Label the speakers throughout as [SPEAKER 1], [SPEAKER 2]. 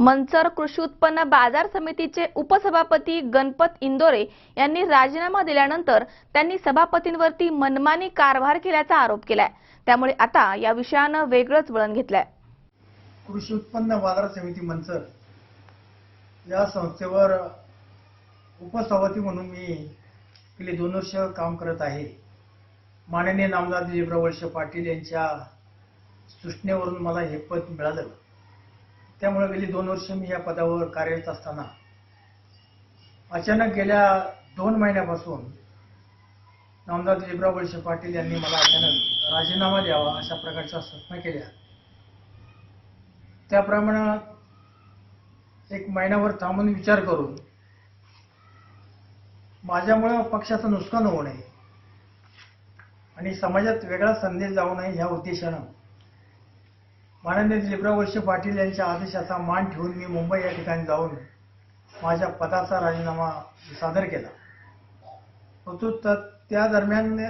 [SPEAKER 1] मंचर कृषी उत्पन्न बाजार समितीचे उपसभापती गणपत इंदोरे यांनी राजीनामा दिल्यानंतर त्यांनी सभापतींवरती मनमानी कारभार केल्याचा आरोप केलाय. त्यामुळे आता या विषयानं वेगळंच वळण घेतलंय.
[SPEAKER 2] कृषी उत्पन्न बाजार समिती मंचर या संस्थेवर उपसभापती म्हणून मी गेले दोन वर्ष काम करत आहे. माननीय नामदार दिलीपराव वळसे पाटील यांच्या सूचनेवरून मला हे पद मिळालं. त्यामुळे गेली दोन वर्ष मी या पदावर कार्यरत असताना अचानक गेल्या दोन महिन्यापासून नामदार दिलीपराव वळसे पाटील यांनी मला अचानक राजीनामा द्यावा अशा प्रकारच्या सूचना केल्या. त्याप्रमाणे एक महिन्यावर थांबून विचार करून माझ्यामुळं पक्षाचं नुकसान होऊ नये आणि समाजात वेगळा संदेश जाऊ नये ह्या उद्देशानं माननीय दिलीपराव पाटील यांच्या आदेशाचा मान ठेवून मी मुंबई या ठिकाणी जाऊन माझ्या पदाचा राजीनामा सादर केला. परंतु त्या दरम्यान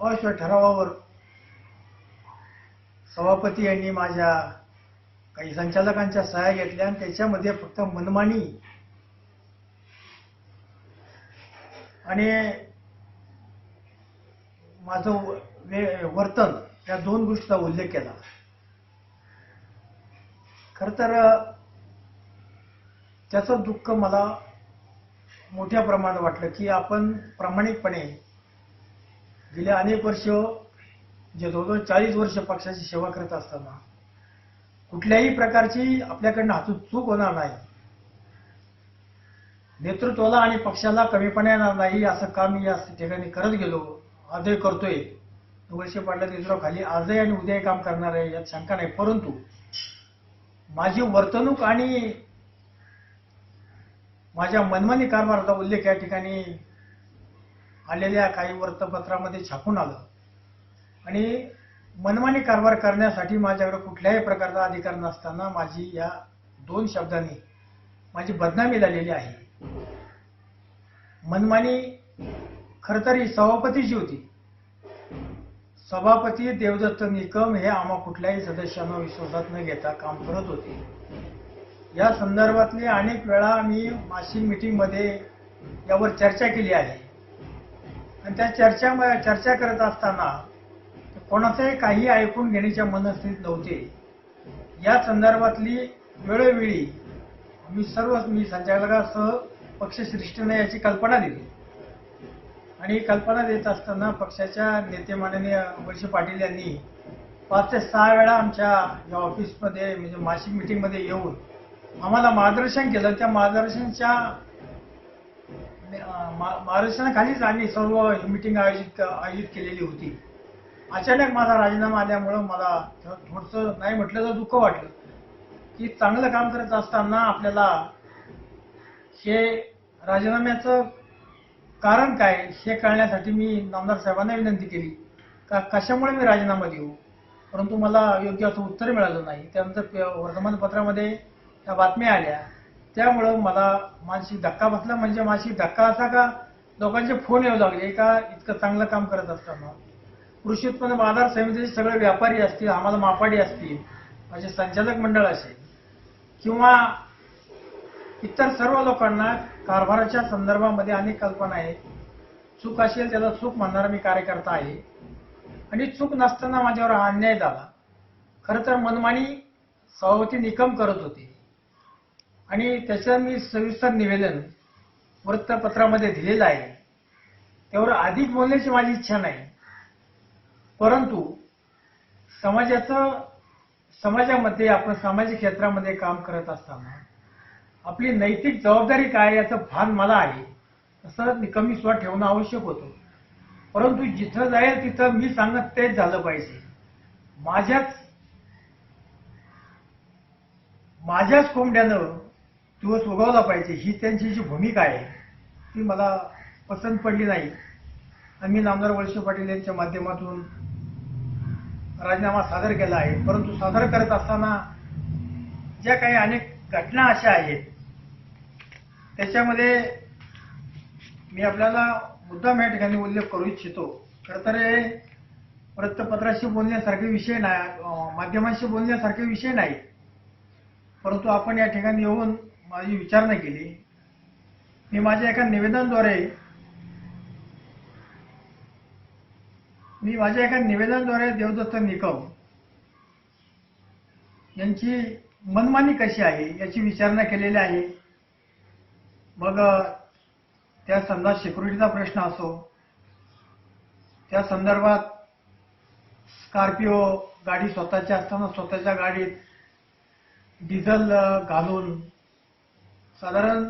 [SPEAKER 2] अश्व ठरावावर सभापती यांनी माझ्या काही संचालकांच्या सहाय्या घेतल्या आणि त्याच्यामध्ये फक्त मनमानी आणि माझं वे- वर्तन या दोन गोष्टीचा उल्लेख केला. खर तर त्याचं दुःख मला मोठ्या प्रमाणात वाटलं की आपण प्रामाणिकपणे गेल्या अनेक वर्ष जे जवळजवळ चाळीस वर्ष पक्षाची सेवा करत असताना कुठल्याही प्रकारची आपल्याकडनं हातून चूक होणार नाही. नेतृत्वाला आणि पक्षाला कमीपणा येणार नाही असं काम मी या ठिकाणी करत गेलो आजही करतोय. वर्ष पाटला नेतृत्व खाली आजही आणि उद्याही काम करणार आहे यात शंका नाही. परंतु माझी वर्तणूक आणि माझ्या मनमानी कारभाराचा उल्लेख या ठिकाणी आलेल्या काही वृत्तपत्रामध्ये छापून आलं. आणि मनमानी कारभार करण्यासाठी माझ्याकडे कुठल्याही प्रकारचा अधिकार नसताना माझी या दोन शब्दांनी माझी बदनामी झालेली आहे. मनमानी खरं तर ही सभापतीची होती. सभापती देवदत्त निकम हे आम्हा कुठल्याही सदस्यांना विश्वासात न घेता काम करत होते. या संदर्भातली अनेक वेळा मी मासिक मीटिंगमध्ये यावर चर्चा केली आहे. आणि त्या चर्चा चर्चा करत असताना कोणाचंही काही ऐकून घेण्याच्या मनस्थितीत नव्हते. या संदर्भातली वेळोवेळी मी सर्व मी संचालकासह पक्षश्रेष्ठीने याची कल्पना दिली. आणि ही कल्पना देत असताना पक्षाच्या नेते माननीय वळसे पाटील यांनी पाच ते सहा वेळा आमच्या या ऑफिसमध्ये म्हणजे मासिक मिटिंगमध्ये येऊन आम्हाला मार्गदर्शन केलं. त्या मार्गदर्शनच्या मा- मार्गदर्शनाखालीच आम्ही सर्व मीटिंग आयोजित आयोजित केलेली होती. अचानक माझा राजीनामा आल्यामुळं मला थोडंसं नाही म्हटलं तर दुःख वाटलं. की चांगलं काम करत असताना आपल्याला हे राजीनाम्याचं कारण काय? हे कळण्यासाठी मी नामदार साहेबांना विनंती केली. का कशामुळे मी राजीनामा देऊ? परंतु मला योग्य असं उत्तर मिळालं नाही. त्यानंतर वर्तमानपत्रामध्ये त्या बातम्या आल्या. त्यामुळं मला मानसिक धक्का बसला. म्हणजे मानसिक धक्का असा का? लोकांचे फोन येऊ लागले का? इतकं चांगलं काम करत असताना. कृषी उत्पन्न बाजार समितीचे सगळे व्यापारी असतील आम्हाला मापाडी असतील माझे संचालक मंडळ असेल किंवा इतर सर्व लोकांना कारभाराच्या संदर्भामध्ये अनेक कल्पना आहेत चूक असेल त्याला चूक म्हणणारा मी कार्यकर्ता आहे. आणि चूक नसताना माझ्यावर हा अन्याय झाला. खरं तर मनमानी सभापती निकम करत होते. आणि त्याचं मी सविस्तर निवेदन वृत्तपत्रामध्ये दिलेलं आहे. त्यावर अधिक बोलण्याची माझी इच्छा नाही. परंतु समाजाचं समाजामध्ये आपण सामाजिक क्षेत्रामध्ये काम करत असताना आपली नैतिक जबाबदारी काय याचं भान मला आहे. असं कमी स्व ठेवणं आवश्यक होतं. परंतु जिथं जाईल तिथं मी सांगत तेच झालं पाहिजे. माझ्याच माझ्याच कोंबड्यानं दिवस उगवला पाहिजे. ही त्यांची जी भूमिका आहे ती मला पसंत पडली नाही. आणि मी नामदार वळसे पाटील यांच्या माध्यमातून राजीनामा सादर केला आहे. परंतु सादर करत असताना ज्या काही अनेक घटना अशा आहेत त्याच्यामध्ये मी आपल्याला मुद्दाम या ठिकाणी उल्लेख करू इच्छितो. खरं तर हे वृत्तपत्राशी बोलण्यासारखे विषय नाही माध्यमांशी बोलण्यासारखे विषय नाही. परंतु आपण या ठिकाणी येऊन माझी विचारणा केली. मी माझ्या एका निवेदनाद्वारे मी माझ्या एका निवेदनाद्वारे देवदत्त निकम यांची मनमानी कशी आहे याची विचारणा केलेली आहे. मग त्या संदर्भात सिक्युरिटीचा प्रश्न असो त्या संदर्भात स्कॉर्पिओ गाडी स्वतःची असताना स्वतःच्या गाडीत डिझेल घालून साधारण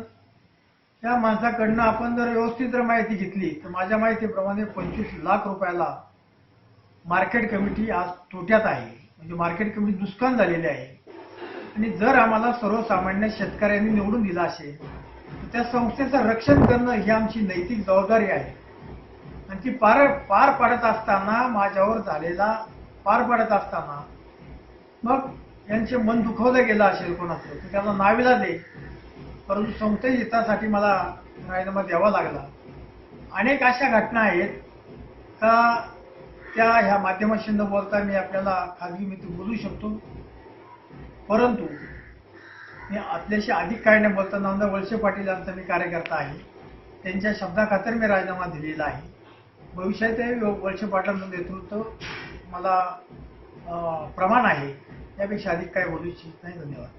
[SPEAKER 2] त्या माणसाकडनं आपण जर व्यवस्थित जर माहिती घेतली तर माझ्या माहितीप्रमाणे पंचवीस लाख रुपयाला मार्केट कमिटी आज तोट्यात आहे. म्हणजे मार्केट कमिटी नुकसान झालेली आहे. आणि जर आम्हाला सर्वसामान्य शेतकऱ्यांनी निवडून दिला असेल त्या संस्थेचं रक्षण करणं ही आमची नैतिक जबाबदारी आहे. आणि ती पार पार पाडत असताना माझ्यावर झालेला पार पाडत असताना मग यांचे मन दुखवलं गेलं असेल कोणाचं तर त्याला नाविला दे. परंतु संस्थेच्या हितासाठी मला राजीनामा द्यावा लागला. अनेक अशा घटना आहेत. का त्या ह्या माध्यमाशी न बोलता मी आपल्याला खाजगी मित्र बोलू शकतो. परंतु मी आपल्याशी अधिक काय नाही बोलता. नामदार वळसे पाटील यांचा मी कार्यकर्ता आहे. त्यांच्या शब्दाखातर मी राजीनामा दिलेला आहे. भविष्यातही वळसे पाटलांचं नेतृत्व मला प्रमाण आहे. त्यापेक्षा अधिक काय बोलू इच्छित नाही. धन्यवाद.